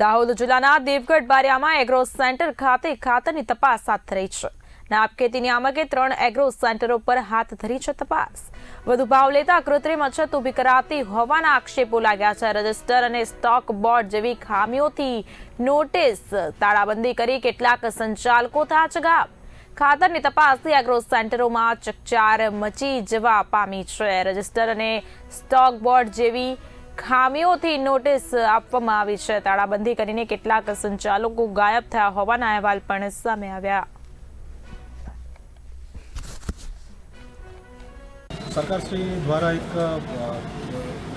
દાહોદ જિલ્લાના Devgadh બારિયામાં agro centre ખાતે ખાતરની તપાસ હાથ ધરી છે. નાબ ખેતી નિયામકે ત્રણ એગ્રો સેન્ટરો પર હાથ ધરી છે તપાસ. વધુ ભાવ લેતા કૃત્રિમ અછત ઊભી કરાતી હોવાના આક્ષેપો લાગ્યા છે. રજિસ્ટર અને સ્ટોક બોર્ડ જેવી ખામીઓથી નોટિસ તાળાબંધી કરી કેટલાક સંચાલકો થા ચગાવ ખાતરની તપાસથી એગ્રો સેન્ટરોમાં ચકચાર મચી જવા પામી છે. રજિસ્ટર અને સ્ટોક બોર્ડ જેવી ખામીઓથી નોટિસ આપવામાં આવી છે. તાળાબંધી કરીને કેટલાક સંચાલકો ગાયબ થયા હોવાના અહેવાલ પણ સામે આવ્યા. સરકારશ્રી દ્વારા એક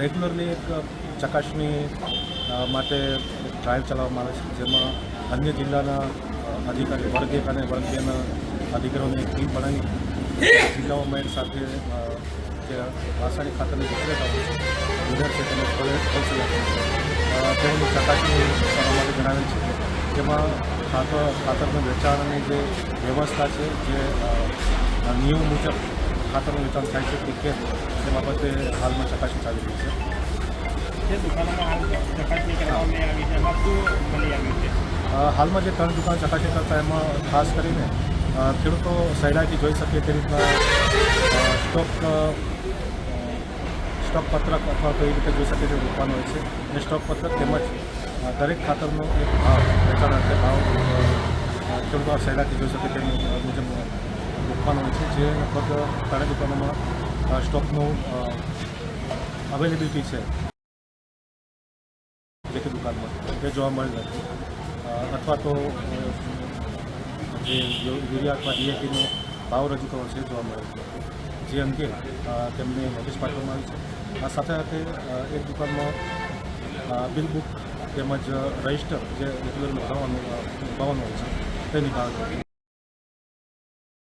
રેગ્યુલરલી એક ચકાસણી માટે ટ્રાયલ ચલાવવામાં આવે છે, જેમાં અન્ય જિલ્લાના અધિકારી વર્ગ એક અને વર્ગ બેના અધિકારીઓની એક ટીમ બનાવી જિલ્લાઓમાં સાથે જે રાસાયણિક ખાતરની વિક્રેતાઓ લીડર છે તેને તેમની ચકાસણી કરવા માટે જણાવેલ છે જેમાં ખાતર ખાતરનું વેચાણની જે વ્યવસ્થા છે જે નિયમ મુજબ ખાતરનું વેચાણ થાય છે કે કેમ તે બાબતે હાલમાં ચકાસણી ચાલી રહી છે. જે દુકાનોમાં ચકાસણી કરવામાં આવી છે એમાં શું મળી આવ્યું છે? હાલમાં જે ત્રણ દુકાન ચકાસણી કરતા એમાં ખાસ કરીને ખેડૂતો સહેલાઈથી જોઈ શકે તે રીતના સ્ટોક સ્ટોક પત્રક અથવા તો એ રીતે જોઈ શકે તે રોપવાનું હોય છે. એ સ્ટોક પત્રક તેમજ દરેક ખાતરનો એક ભાવ, વેચાણ અર્થે ભાવ ખેડૂતો સહેલાથી જોઈ શકે તે મુજબ મૂકવાનો હોય છે. જે લગભગ ત્રણેય દુકાનોમાં સ્ટોકનું અવેલેબિલિટી છે. જે કે દુકાનમાં તે જોવા મળે નથી અથવા તો જે યુરિયા અથવા ડીએપીનો ભાવ રજૂ કરવો છે જોવા મળે છે. જે અંગે તેમને નોટિસ પાઠવવામાં આવી છે. આ સાથે સાથે એક દુકાનમાં બિલ બુક તેમજ રજિસ્ટર જે રેગ્યુલર નોંધાવવાનું નોંધાવવાનું હોય છે, તેની છે